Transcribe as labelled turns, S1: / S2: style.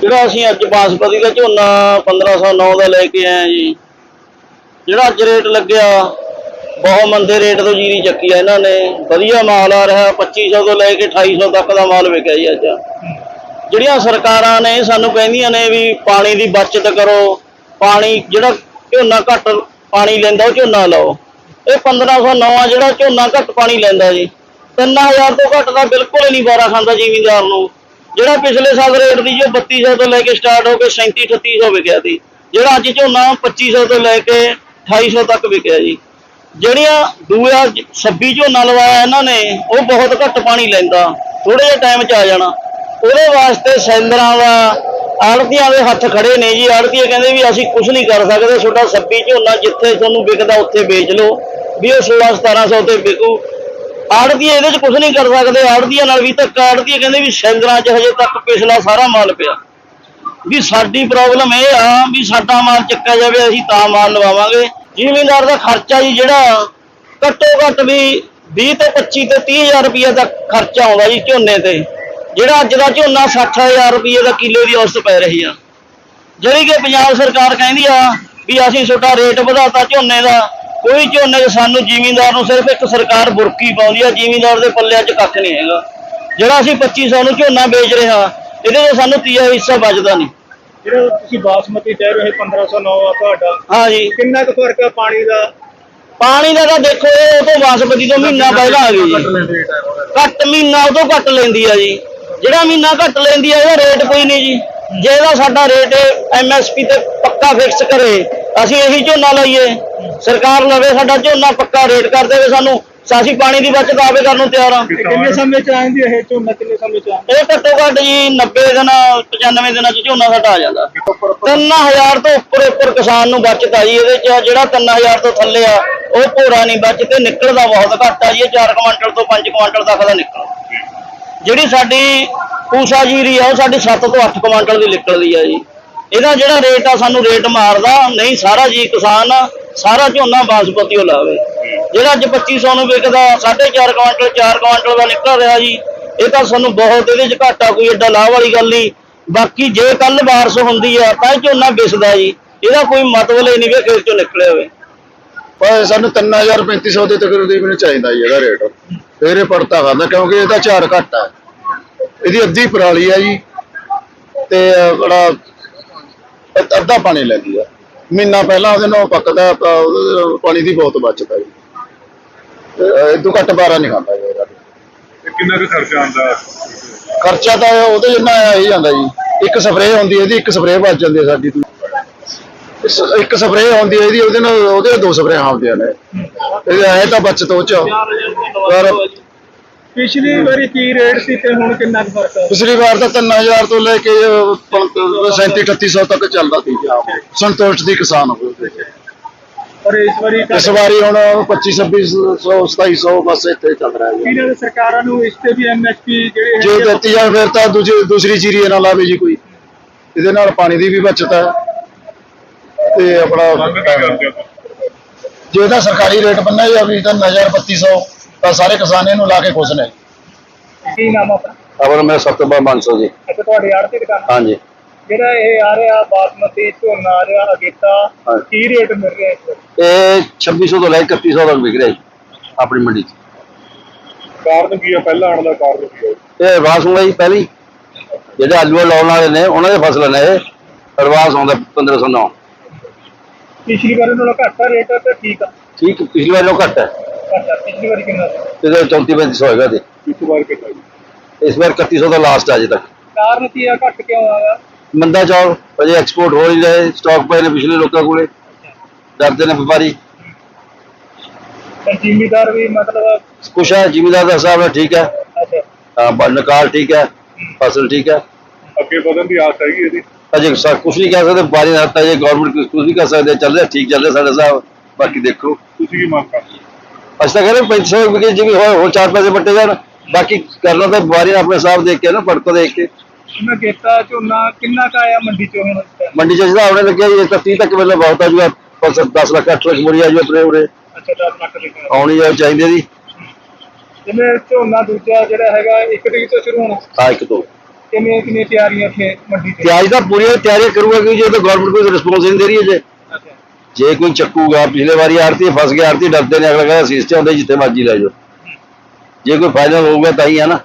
S1: ਜਿਹੜਾ ਅਸੀਂ ਅੱਜ ਬਾਸਪਤੀ ਦਾ ਝੋਨਾ 1509 ਦਾ ਲੈ ਕੇ ਆਏ ਜੀ, ਜਿਹੜਾ ਅੱਜ ਰੇਟ ਲੱਗਿਆ, ਬਹੁਤ ਮੰਦੇ ਰੇਟ ਤੋਂ ਜੀਰੀ ਚੱਕੀ ਆ ਇਹਨਾਂ ਨੇ। ਵਧੀਆ ਮਾਲ ਆ ਰਿਹਾ 2500 ਤੋਂ ਲੈ ਕੇ 2800 ਤੱਕ ਦਾ ਮਾਲ ਵਿਕਿਆ ਜੀ ਅੱਜ। ਜਿਹੜੀਆਂ ਸਰਕਾਰਾਂ ਨੇ ਸਾਨੂੰ ਕਹਿੰਦੀਆਂ ਨੇ ਵੀ ਪਾਣੀ ਦੀ ਬਚਤ ਕਰੋ, ਪਾਣੀ ਜਿਹੜਾ ਝੋਨਾ ਘੱਟ ਪਾਣੀ ਲੈਂਦਾ, ਉਹ ਝੋਨਾ ਲਾਓ। ਇਹ 1509 ਆ ਜਿਹੜਾ ਝੋਨਾ ਘੱਟ ਪਾਣੀ ਲੈਂਦਾ ਜੀ। 3000 ਤੋਂ ਘੱਟ ਦਾ ਬਿਲਕੁਲ ਹੀ ਨਹੀਂ ਬਾਰਾ ਖਾਂਦਾ ਜ਼ਿਮੀਂਦਾਰ ਨੂੰ। ਜਿਹੜਾ ਪਿਛਲੇ ਸਾਲ ਰੇਟ ਦੀ ਜੋ 3200 ਤੋਂ ਲੈ ਕੇ ਸਟਾਰਟ ਹੋ ਕੇ 37 3800 ਵਿਕਿਆ ਸੀ, ਜਿਹੜਾ ਅੱਜ ਝੋਨਾ 2500 ਤੋਂ ਲੈ ਕੇ 2800 ਤੱਕ ਵਿਕਿਆ ਜੀ। ਜਿਹੜੀਆਂ ਦੂਆ 26 ਝੋਨਾ ਲਵਾਇਆ ਇਹਨਾਂ ਨੇ, ਉਹ ਬਹੁਤ ਘੱਟ ਪਾਣੀ ਲੈਂਦਾ ਥੋੜੇ ਜਿਹੇ ਟਾਈਮ 'ਚ ਆ ਜਾਣਾ। ਉਹਦੇ ਵਾਸਤੇ ਸੈਲਰਾਂ ਦਾ, ਆੜਤੀਆਂ ਦੇ ਹੱਥ ਖੜੇ ਨੇ ਜੀ। ਆੜਤੀਆਂ ਕਹਿੰਦੇ ਵੀ ਅਸੀਂ ਕੁਝ ਨਹੀਂ ਕਰ ਸਕਦੇ ਛੋਟਾ 26 ਝੋਨਾ ਜਿੱਥੇ ਤੁਹਾਨੂੰ ਵਿਕਦਾ, ਉੱਥੇ ਵੇਚ ਲਓ। ਵੀ ਉਹ 16 1700 ਤੇ ਵਿਕੂ। ਆੜਤੀਏ ਇਹਦੇ 'ਚ ਕੁਝ ਨਹੀਂ ਕਰ ਸਕਦੇ, ਆੜਤੀਆਂ ਨਾਲ ਵੀ ਧੱਕਾ ਆੜਤੀਏ ਕਹਿੰਦੇ ਵੀ ਸੈਲਰਾਂ 'ਚ ਹਜੇ ਤੱਕ ਪਿਛਲਾ ਸਾਰਾ ਮਾਲ ਪਿਆ। ਵੀ ਸਾਡੀ ਪ੍ਰੋਬਲਮ ਇਹ ਆ ਵੀ ਸਾਡਾ ਮਾਲ ਚੱਕਿਆ ਜਾਵੇ, ਅਸੀਂ ਤਾਂ ਮਾਲ ਲਵਾਵਾਂਗੇ। ਜ਼ਿਮੀਂਦਾਰ ਦਾ ਖਰਚਾ ਜੀ ਜਿਹੜਾ ਘੱਟੋ ਘੱਟ ਵੀ 20 ਤੋਂ 25 ਤੋਂ 30000 ਰੁਪਏ ਦਾ ਖਰਚਾ ਆਉਂਦਾ ਜੀ ਝੋਨੇ ਤੇ। ਜਿਹੜਾ ਅੱਜ ਦਾ ਝੋਨਾ 60000 ਰੁਪਏ ਦਾ ਕਿਲੋ ਦੀ ਔਸਤ ਪੈ ਰਹੀ ਆ। ਜਿਹੜੀ ਕਿ ਪੰਜਾਬ ਸਰਕਾਰ ਕਹਿੰਦੀ ਆ ਵੀ ਅਸੀਂ ਛੋਟਾ ਰੇਟ ਵਧਾਤਾ ਝੋਨੇ ਦਾ ਕੋਈ ਝੋਨੇ 'ਚ ਸਾਨੂੰ ਜ਼ਿਮੀਂਦਾਰ ਨੂੰ ਸਿਰਫ ਇੱਕ ਸਰਕਾਰ ਬੁਰਕੀ ਪਾਉਂਦੀ ਆ ਜ਼ਿਮੀਂਦਾਰ ਦੇ ਪੱਲਿਆਂ 'ਚ ਕੱਖ ਨਹੀਂ ਹੈਗਾ। ਜਿਹੜਾ ਅਸੀਂ 2500 ਨੂੰ ਝੋਨਾ ਵੇਚ ਰਹੇ ਹਾਂ ਇਹਦੇ 'ਚ ਸਾਨੂੰ ਤੀਆ ਹਿੱਸਾ ਬਚਦਾ ਨਹੀਂ।
S2: ਜਿਹੜਾ ਤੁਸੀਂ ਬਾਸਮਤੀ ਕਹਿ ਰਹੇ ਹੋ 1509 ਆ ਤੁਹਾਡਾ।
S1: ਹਾਂ ਜੀ
S2: ਕਿੰਨਾ ਕੁ ਫ਼ਰਕ ਆ ਪਾਣੀ ਦਾ?
S1: ਪਾਣੀ ਦਾ ਤਾਂ ਦੇਖੋ ਇਹ ਉਹ ਤੋਂ ਬਾਸਪਤੀ ਤੋਂ ਮਹੀਨਾ ਪਹਿਲਾਂ ਆ ਗਈ ਜੀ। ਘੱਟ ਮਹੀਨਾ ਉਹ ਤੋਂ ਘੱਟ ਲੈਂਦੀ ਆ ਜੀ। ਜਿਹੜਾ ਮਹੀਨਾ ਘੱਟ ਲੈਂਦੀ ਆ ਉਹਦਾ ਰੇਟ ਕੋਈ ਨਹੀਂ ਜੀ। ਜੇ ਇਹਦਾ ਸਾਡਾ ਰੇਟ ਐਮਐਸਪੀ ਤੇ ਪੱਕਾ ਫਿਕਸ ਕਰੇ ਅਸੀਂ ਇਹੀ ਝੋਨਾ ਲਾਈਏ। ਸਰਕਾਰ ਲਵੇ ਸਾਡਾ ਝੋਨਾ ਪੱਕਾ ਰੇਟ ਕਰ ਦੇਵੇ ਸਾਨੂੰ ਅਸੀਂ ਪਾਣੀ ਦੀ ਬਚਤ ਆਪੇ ਕਰਨ ਨੂੰ ਤਿਆਰ ਆ।
S2: ਕਿੰਨੇ ਸਮੇਂ ਚ ਆਉਂਦੀ ਇਹ ਝੋਨਾ ਕਿੰਨੇ ਸਮੇਂ ਚ ਆਉਂਦਾ
S1: ਇਹ ਘੱਟੋ ਘੱਟ ਜੀ 90 ਦਿਨ 95 ਦਿਨਾਂ ਚ ਝੋਨਾ ਸਾਡਾ ਆ ਜਾਂਦਾ। 3000 ਤੋਂ ਉੱਪਰ ਉੱਪਰ ਕਿਸਾਨ ਨੂੰ ਬਚਤ ਆ ਜੀ ਇਹਦੇ ਚ ਜਿਹੜਾ 3000 ਤੋਂ ਥੱਲੇ ਆ ਉਹ ਭੋਰਾ ਨਹੀਂ ਬਚਤ ਤੇ ਨਿਕਲਦਾ ਬਹੁਤ ਘੱਟ ਆ ਜੀ ਇਹ 4 ਕੁਆਂਟਲ ਤੋਂ 5 ਕੁਆਂਟਲ ਤੱਕ ਦਾ ਨਿਕਲ ਜਿਹੜੀ ਸਾਡੀ ਪੂਸਾ ਜੀਰੀ ਆ ਉਹ ਸਾਡੀ 7 ਤੋਂ 8 ਕੁਆਂਟਲ ਦੀ ਨਿਕਲਦੀ ਆ ਜੀ। ਇਹਦਾ ਜਿਹੜਾ ਰੇਟ ਆ ਸਾਨੂੰ ਰੇਟ ਮਾਰਦਾ ਨਹੀਂ ਸਾਰਾ ਜੀ ਕਿਸਾਨ ਸਾਰਾ ਝੋਨਾ ਬਾਸਪਤੀ ਉਹ ਲਾਵੇ। ਜਿਹੜਾ ਅੱਜ 2500 ਨੂੰ ਵਿਕਦਾ 4.5 ਕੁਆਂਟਲ 4 ਕੁਇੰਟਲ ਦਾ ਨਿਕਲ ਰਿਹਾ ਜੀ, ਇਹ ਤਾਂ ਸਾਨੂੰ ਬਹੁਤ ਇਹਦੇ ਚ ਘਾਟਾ, ਕੋਈ ਏਡਾ ਲਾਭ ਵਾਲੀ ਗੱਲ ਨਹੀਂ। ਬਾਕੀ ਜੇ ਕੱਲ ਬਾਰਿਸ਼ ਹੁੰਦੀ ਆ, ਤਾਂ ਝੋਨਾ ਵਿਸਦਾ ਜੀ। ਇਹਦਾ ਕੋਈ ਮਤਲਬ ਹੀ ਨਹੀਂ ਵੀ ਖੇਤ ਚੋਂ ਨਿਕਲਿਆ ਹੋਵੇ।
S3: ਪਰ ਸਾਨੂੰ 3000 3500 ਦੇ ਤਕਰੀਬਨ ਚਾਹੀਦਾ ਜੀ ਇਹਦਾ ਰੇਟ। ਫਿਰ ਇਹ ਪੜਤਾ ਕਰਦਾ ਕਿਉਂਕਿ ਇਹਦਾ ਝਾੜ ਘੱਟ ਹੈ ਇਹਦੀ ਅੱਧੀ ਪਰਾਲੀ ਆ ਜੀ, ਤੇ ਬੜਾ, ਅੱਧਾ ਪਾਣੀ ਲੈਂਦੀ ਆ। ਮਹੀਨਾ ਪਹਿਲਾਂ ਉਹਦੇ ਨਾਲ ਪੱਕਦਾ ਤਾਂ ਉਹਦੇ ਪਾਣੀ ਦੀ ਬਹੁਤ ਬਚਤ ਹੈ ਤੋਂ ਘੱਟ ਬਾਰਾ ਨਹੀਂ ਖਾਂਦਾ ਜੀ ਇਹਦਾ
S2: ਕਿੰਨਾ ਕੁ ਖਰਚਾ ਆਉਂਦਾ?
S3: ਖਰਚਾ ਤਾਂ ਉਹਦੇ ਜਿੰਨਾ ਆ ਹੀ ਜਾਂਦਾ ਜੀ। ਇੱਕ ਸਪਰੇਅ ਹੁੰਦੀ ਇਹਦੀ ਇੱਕ ਸਪਰੇਅ ਬਚ ਜਾਂਦੀ ਹੈ ਸਾਡੀ ਤੋਂ ਇਸ- ਇੱਕ ਸਪਰੇਅ ਹੁੰਦੀ ਹੈ ਇਹਦੀ ਉਹਦੇ ਨਾਲ ਉਹਦੇ ਦੋ ਸਪਰੇਅ ਹੁੰਦੀਆਂ ਨੇ। ਇਹ ਤਾਂ ਬਚਤ ਉਹ ਚ ਪਰ
S2: ਪਿਛਲੀ ਵਾਰੀ ਕੀ ਰੇਟ ਸੀ ਤੇ ਹੁਣ ਕਿੰਨਾ ਕੁ ਫ਼ਰਕ ਆ?
S3: ਪਿਛਲੀ ਵਾਰ ਤਾਂ 3000 ਤੋਂ ਲੈ ਕੇ 37 3800 ਤੱਕ ਚੱਲਦਾ ਸੀ। ਸੰਤੋਸ਼ ਦੀ ਕਿਸਾਨ ਹੋਵੇ।
S2: ਪਰ ਇਸ ਵਾਰੀ
S3: ਇਸ ਵਾਰੀ ਹੁਣ 25 2600 2700 ਬਸ ਇੱਥੇ ਚੱਲ ਰਿਹਾ ਹੈ
S2: ਇਹਨਾਂ ਦੇ ਸਰਕਾਰਾਂ ਨੂੰ ਇਸ ਤੇ ਵੀ ਐਮਐਸਪੀ ਜਿਹੜੇ
S3: ਜੇ ਦਿੱਤੀ ਜਾਵੇ ਫਿਰ ਤਾਂ ਦੂਜੀ ਦੂਸਰੀ ਚੀਰੀ ਨਾਲ ਲਾਵੇ ਜੀ ਕੋਈ। ਇਹਦੇ ਨਾਲ ਪਾਣੀ ਦੀ ਵੀ ਬਚਤ ਹੈ। ਤੇ ਆਪਣਾ ਜੇ ਇਹਦਾ ਸਰਕਾਰੀ ਰੇਟ ਬੰਨਿਆ ਜਾਵੇ ਤਾਂ 3200 ਤਾਂ ਸਾਰੇ ਕਿਸਾਨ ਇਹਨੂੰ ਲਾ ਕੇ ਖੁਸ਼ ਨੇ।
S2: ਕੀ ਨਾਮ ਆਪਣਾ?
S1: ਖਬਰ ਮੈਂ ਸਤਬਾ ਮਾਨਸੋ ਜੀ।
S2: ਅੱਛਾ ਤੁਹਾਡੀ ਆੜ ਤੇ ਦੁਕਾਨ
S1: ਹਾਂਜੀ।
S2: ਜਿਹੜਾ ਇਹ ਆ ਰਿਹਾ ਬਾਸਮਤੀ ਝੋਨਾ ਆ ਰਿਹਾ ਅਗੇਤਾ
S1: ਹਾਂ।
S2: ਕੀ ਰੇਟ ਮਿਲ ਰਿਹਾ ਇਸ ਵਾਰ
S1: ਇਹ 2600 ਤੋਂ ਲੈ ਕੇ 3100 ਤੱਕ ਵਿਕ ਰਿਹਾ ਜੀ ਆਪਣੀ ਮੰਡੀ 'ਚ।
S2: ਕਾਰਨ ਕੀ ਆ? ਪਹਿਲਾਂ ਆਉਣ ਦਾ ਕਾਰਨ ਕੀ ਆ?
S1: ਇਹ ਵਾਸ ਹੁੰਦਾ ਜੀ ਪਹਿਲੀ ਜਿਹੜੇ ਆਲੂ ਲਾਉਣ ਵਾਲੇ ਨੇ ਉਹਨਾਂ ਦੇ ਫਸਲ ਨੇ ਇਹ ਪ੍ਰਵਾਸ ਆਉਂਦਾ 1509
S2: ਪਿਛਲੀ ਵਾਰ ਨਾਲੋਂ ਘੱਟ ਆ ਰੇਟ ਤੇ ਠੀਕ ਆ।
S1: ਠੀਕ ਪਿਛਲੀ ਵਾਰ ਨਾਲੋਂ ਘੱਟ ਹੈ
S2: ਅੱਛਾ ਪਿਛਲੀ ਵਾਰੀ ਕਿੰਨਾ ਸੀ
S1: ਇਹਦੇ 34 3500 ਹੋਏਗਾ ਤੇ।
S2: ਇਸ ਵਾਰ ਕਿੰਨਾ
S1: ਇਸ ਵਾਰ 3100 ਦਾ ਲਾਸਟ ਅਜੇ ਤੱਕ।
S2: ਕਾਰਨ ਕੀ ਆ? ਘੱਟ ਕਿਉਂ ਆਇਆ
S1: ਮੰਦਾ ਚੌਲ ਅਜੇ ਐਕਸਪੋਰਟ ਹੋ ਨਹੀਂ ਰਹੇ ਸਟਾਕ ਪਏ ਨੇ ਪਿਛਲੇ ਲੋਕਾਂ ਕੋਲੇ। ਡਰਦੇ ਨੇ ਵਪਾਰੀ।
S2: ਤੇ ਜ਼ਿਮੀਦਾਰ ਵੀ ਮਤਲਬ
S1: ਕੁਛ ਹੈ ਜ਼ਿਮੀਦਾਰ ਦਾ ਹਿਸਾਬ ਨਾਲ ਠੀਕ ਹੈ।
S2: ਅੱਛਾ।
S1: ਹਾਂ, ਬ- ਨਿਕਾਲ ਠੀਕ ਹੈ ਫਸਲ ਠੀਕ ਹੈ।
S2: ਅੱਗੇ ਵਧਣ ਦੀ ਆਸ ਹੈਗੀ ਇਹਦੀ।
S1: ਅਜੇ ਸਾ ਕੁਛ ਨਹੀਂ ਕਹਿ ਸਕਦੇ ਵਪਾਰੀ ਦਾ ਹੱਥ ਹੈ ਜੇ ਗਵਰਨਮੈਂਟ ਕੁਛ ਨਹੀਂ ਕਰ ਸਕਦੇ। ਚੱਲ ਰਿਹਾ ਠੀਕ ਚੱਲ ਰਿਹਾ ਸਾਡੇ ਹਿਸਾਬ। ਬਾਕੀ ਦੇਖੋ।
S2: ਤੁਸੀਂ ਕੀ ਮੰਗ ਕਰਦੇ
S1: ਅਸੀਂ ਤਾਂ ਕਹਿੰਦੇ 500 ਵਿਕੇ ਜਿਵੇਂ ਹੋਏ ਹੋਰ ਚਾਰ ਪੈਸੇ ਵੱਟੇ ਜਾਣ। ਬਾਕੀ ਕਰਨਾ ਤਾਂ ਨੇ ਆਪਣੇ ਹਿਸਾਬ ਦੇਖ ਕੇ ਨਾ ਪੜਕੋ ਦੇਖ ਕੇ।
S2: ਉਹਨਾਂ ਗੇਤਾ ਝੋਨਾ ਕਿੰਨਾ ਕਾ ਆਇਆ ਮੰਡੀ ਚੋਂ ਹੁਣ?
S1: ਮੰਡੀ ਚ ਜਿਹਦਾ ਆਉਣੇ ਲੱਗਿਆ ਜੀ ਇਹ ਤਾਂ 30 ਤੱਕ ਵੇਲੇ ਬਹੁਤ ਆ ਜੂਗਾ 10 ਲੱਖ 8 ਲੱਖ ਮੁੜੀ ਆ ਜੂ ਆਪਣੇ ਉਰੇ।
S2: ਅੱਛਾ 10 ਲੱਖ ਦੇ।
S1: ਆਉਣੀ ਆ ਚਾਹੀਦੀ ਜੀ।
S2: ਜਿਵੇਂ ਝੋਨਾ ਦੂਜਾ ਜਿਹੜਾ ਹੈਗਾ ਇੱਕ ਤਰੀਕ ਤੋਂ ਸ਼ੁਰੂ ਹੋਣਾ?
S1: ਆ ਇੱਕ ਦੋ।
S2: ਕਿਵੇਂ ਕਿਵੇਂ ਤਿਆਰੀਆਂ ਇੱਥੇ ਮੰਡੀ ਤੇ?
S4: ਤਿਆਰੀ ਤਾਂ ਪੂਰੀ ਤਿਆਰੀ ਕਰੂਗਾ ਕਿ ਜੇ ਤਾਂ ਗਵਰਨਮੈਂਟ ਕੋਈ ਰਿਸਪੌਂਸ ਨਹੀਂ ਦੇ ਰਹੀ ਹੈ ਜੇ।
S2: ਅੱਛਾ
S4: ਜੇ ਕੋਈ ਚੱਕੂਗਾ, ਪਿਛਲੇ ਵਾਰੀ ਆਰਤੀ ਫਸ ਗਿਆ ਆਰਤੀ ਡਰਦੇ ਨੇ, ਅਗਲਾ ਕਹਿੰਦਾ, ਸਿਸਟਮ ਹੁੰਦੇ ਜਿੱਥੇ ਮਰਜ਼ੀ ਲੈ ਜਾਓ। ਜੇ ਕੋਈ ਫਾਇਦਾ ਹੋਊਗਾ, ਤਾਂ ਹੀ ਹੈ ਨਾ।